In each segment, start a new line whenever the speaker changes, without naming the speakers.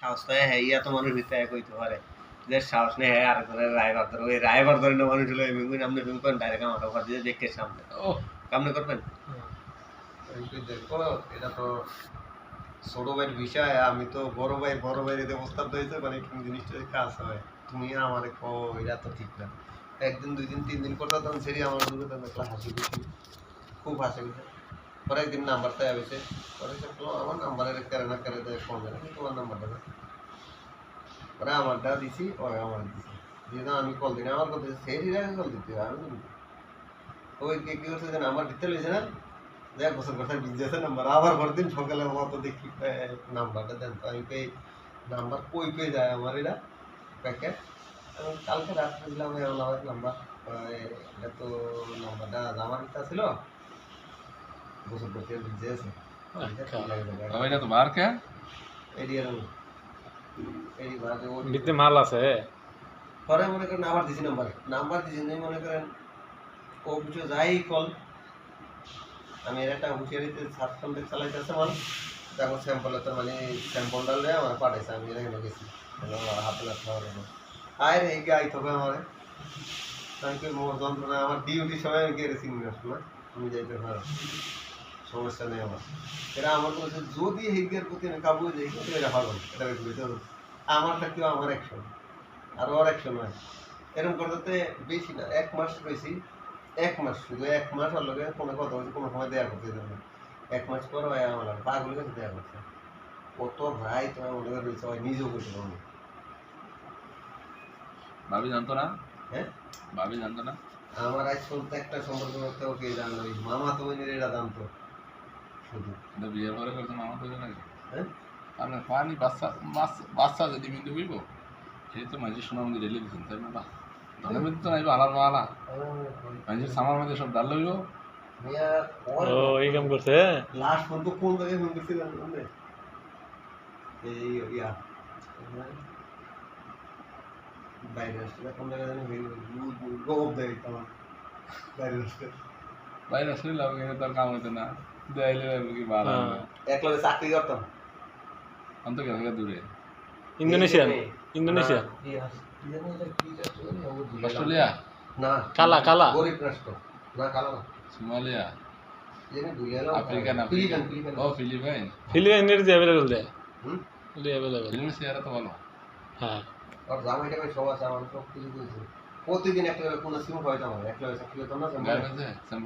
সাহস তো হ্যাঁ ইয়া তো মানুষ ভিতরে এক হইতে পারে। যে সাহস নেই হ্যাঁ আর করে রায়বার ধরে ওই রায়বার ধরে না মানুষ হলো এমনি করে আপনি তুমি করেন ডাইরেক্ট আমার ওখান দিয়ে দেখে সামনে।
ও
কামনে করবেন?
কিন্তু দেখো এটা তো ছোট ভাইয়ের বিষয় আমি তো বড় ভাই বড় ভাইয়ের এতে প্রস্তাব দিয়েছে মানে তুমি জিনিসটা কাজ হয় তুমি আমার কো এটা তো ঠিক না। একদিন দুই দিন তিন দিন করতে তখন সেটি আমার দুটো তখন দেখলাম হাসি খুব হাসি খুশি। পরে একদিন নাম্বারটা আবেছে পরে দেখল আমার নাম্বারের কেড়ে না কেড়ে ফোন তোমার নাম্বারটা না পরে আমারটা দিছি ওই আমার দিছি। দিয়ে তো আমি কল দিই আমার কল দিছি সেই কল দিতে আমি তো। ওই কে কি করছে জানো আমার লইছে না? দেখ বছর কথা বিজনেস নাম্বার আবার পরের দিন সকালে মতো দেখি এ, নাম্বারটা দেন তো আমি পেয়ে নাম্বার কই পেয়ে যায় আমার এটা? প্যাকেট আমি কালকে রাত্রে দিলাম আমার নাম্বার এটা তো নাম্বারটা আমার ইচ্ছা ছিল। করতে
এটা তো বার কে
এরিয়ার এরি বাদে ওর
ভিতরে মাল আছে
পরে মনে করেন আবার দিছি নাম্বার নাম্বার দিছি নাই মনে করেন ও কিছু যাই কল আমি এর একটা হুঁশিয়ারিতে সাত চালাইতেছে মানে তারপর স্যাম্পল তো মানে স্যাম্পলটা নিয়ে আমার পাঠাইছে আমি এখানে গেছি হাতে লাগতে হবে আয় রে গাই তবে আমার আমি কি মোর যন্ত্রণা আমার ডিউটির সময় আমি গেছি না আমি যাইতে পারো সমস্যা নেই আমার। এটা আমার বলছে যদি হেগের প্রতি আমি কাবু যাই কিন্তু এটা ভালো এটা বুঝতে আমার থাকতেও আমার অ্যাকশন আর ওর অ্যাকশন হয় এরকম করতে বেশি না এক মাস বেশি এক মাস শুধু এক মাস আর লোকে কোনো কথা বলছে কোনো সময় দেয়া করতে দেবে এক মাস পর হয় আমার পাগলের কাছে দেয়া করছে। কত ভাই তোমার মনে করে রয়েছে হয় নিজেও করতে পারব
ভাবি জানতো না?
হ্যাঁ?
ভাবি জানতো না?
আমার আজ একটা সম্পর্ক করতে ওকে জানলো মামা তো এটা জানতো। শুধু।
পরে করতো মামা তো নাকি?
হ্যাঁ?
আপনার পানি বাচ্চা বাচ্চা- যদি বিন্দু হইব সেই তো মাঝে সোনার মধ্যে ঢেলে দিচ্ছেন তাই না? ধনের মধ্যে তো নাই আলার বালা মাঝে সামার মধ্যে সব ডাল লইব
ও এই কাম করছে
লাস্ট পর্যন্ত কোন জায়গায় ফোন করছি এই ইয়া। বাইরে আসলে কোন জায়গায় জানি গোপ দেয় তোমার বাইরে আসলে
বাইরে আসলে লাভ গেলে কাম হইতো না। দেয়াইলে কি বালা
হ্যাঁ।
এক লগে চাকরি করতাম।
অন্ত গেলে দূরে।
ইন্দোনেশিয়ান? Indonesia
Australia?
না।
কালা, কালা।
গরিব রাষ্ট্র। না কালা না।
Somalia? African
Philippine
African
Philippine
ও ফিলিপাইন।
যে অ্যাভেলেবল দেয়।
হুম?
অ্যাভেলেবল
ফিলিপাইন সিয়ারা তো ভালো।
হ্যাঁ।
আর জামাইটা সব আছে আমার সব কিছু দিয়েছে প্রতিদিন একটা করে কোনো সিম হয় আমার এক লগে চাকরি করতাম না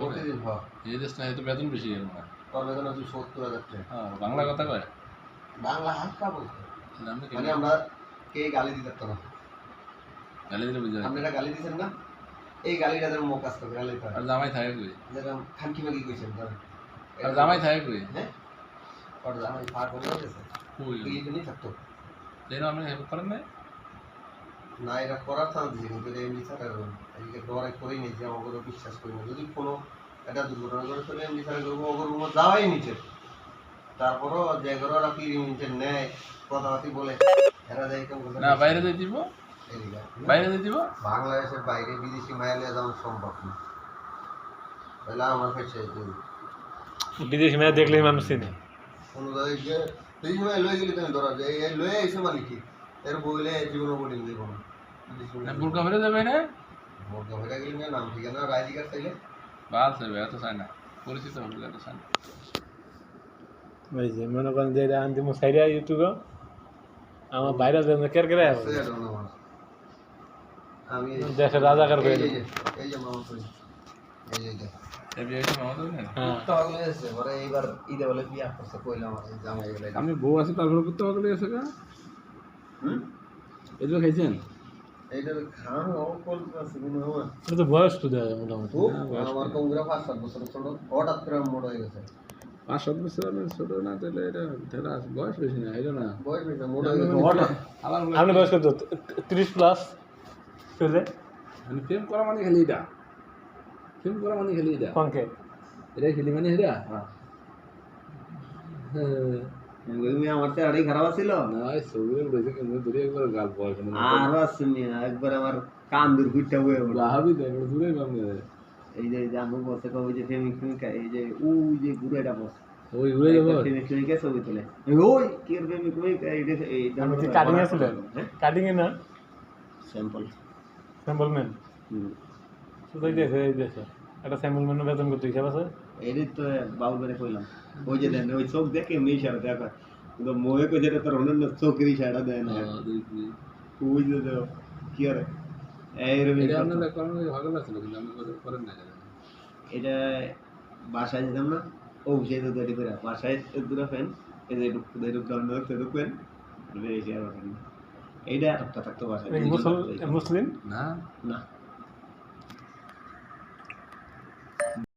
প্রতিদিন হয়
এই দেশ না এই তো বেতন বেশি মনে হয়।
তোর বেতন হচ্ছে সত্তর হাজার টাকা।
হ্যাঁ বাংলা কথা কয়?
বাংলা হালকা বলতে মানে আমরা কে গালি দিতে না।
গালি দিলে বুঝে
আপনি এটা গালি দিচ্ছেন না? এই গালিটা যেন মুখ কাজ করে গালি করে
আর জামাই থাকে কই?
যেরকম খানকি মাগি কইছেন ধরেন।
আর জামাই থাকে কই?
হ্যাঁ? ওর জামাই পার করে গেছে।
কই?
ফিলিপিনই থাকতো।
যেন আপনি হেল্প করেন নাই?
না এটা করার চান্স দিয়েছে কিন্তু এটা এমনি ছাড়া এদিকে ডরে করেই নিয়েছি আমাকে বিশ্বাস করি না। যদি কোনো একটা দুর্ঘটনা করে চলে এমনি ছাড়া করব। ওগুলো রুমে যাওয়াই নিচে তারপরও যে ঘরে ওরা ফিরি নিচে নেয় কথাবার্তি বলে এরা যাই কেমন
না বাইরে দিয়ে দিব? বাইরে দিয়ে দিব?
বাংলাদেশের বাইরে বিদেশি মায়ালে যাওয়া সম্ভব না। তাহলে আমার কাছে
বিদেশি মেয়ে দেখলেই মানুষ চিনে।
কোনো জায়গায় গিয়ে বিদেশি মায়া লয়ে গেলি তুমি ধরা যে লয়ে আইসে মানে কি? এর বইলে জীবনে বলি দিব না।
না বুরকা যাবে না?
বোরকা ভেড়া গেলি না নাম ঠিকানা রাইজি কার্ড চাইলে
বাল সেবে এত চাই না। পরিচিত হলে এত চাই না।
ওই যে মনে করেন যে আনতে সাইডে ইউটিউবে আমার বাইরে যেন কের কেরে
আছে। আমি
দেশের রাজাকার করে
এই যে- এই যে মামা এই যে এই
এই
হ্যাঁ।
আমি বউ আছে তারপরে করতে কা
হুম?
এগুলো খাইছেন?
খান
এটা তো বয়স তো দেয় মোটামুটি।
আমার পাঁচ সাত বছর ছোট হঠাৎ করে মোড় হয়ে গেছে।
পাঁচ সাত বছর ছোট না তাহলে এটা বয়স বেশি না এটা না।
বয়স বেশি মোড় হয়ে গেছে হঠাৎ।
আপনি বয়স কত তিরিশ প্লাস চলে
মানে প্রেম করা মানে খালি এটা। প্রেম করা মানে খালি এটা।
কনকে
এটা খেলি মানে এটা?
হ্যাঁ।
তুমি আমার তো খারাপ ছিল
না এই ছবি উঠেছে কিন্তু একবার গাল বয়স
আরও আসছেন একবার আমার কান দূর ঘুরতে
তো একবার দূরে
এই যে আমি বসে ওই যে ফেমিক ফেমিক এই যে ওই যে ঘুরে এটা বস।
ওই উড়ে যাব।
ছবি তোলে। ওই কি এর প্রেমিক প্রেমিকা এইটা এইটা
আমি কি কাটিং আছিল কাটিং এ না
স্যাম্পল
স্যাম্পল ম্যান এই দিয়েছে একটা স্যাম্পল ম্যানের বেতন করতে হিসাব আছে?
এটাই তো বাবু বেড়ে কইলাম। ওই যে দেন ওই চোখ দেখে এমনি ইশারা দেখা কিন্তু মোহে কই যেটা তোর অন্যান্য চোখের ইশারা দেয় না। ওই যে দেও কি আর
এটা করে-
বাসায় যেতাম না ও সেই তো তৈরি করে বাসায় দুটো ফ্যান এই যে ঢুক এই ঢুক ডাউন ঢুক ঢুক ফ্যান বেশি আর থাকতো বাসায়।
মুসলিম?
না।
না।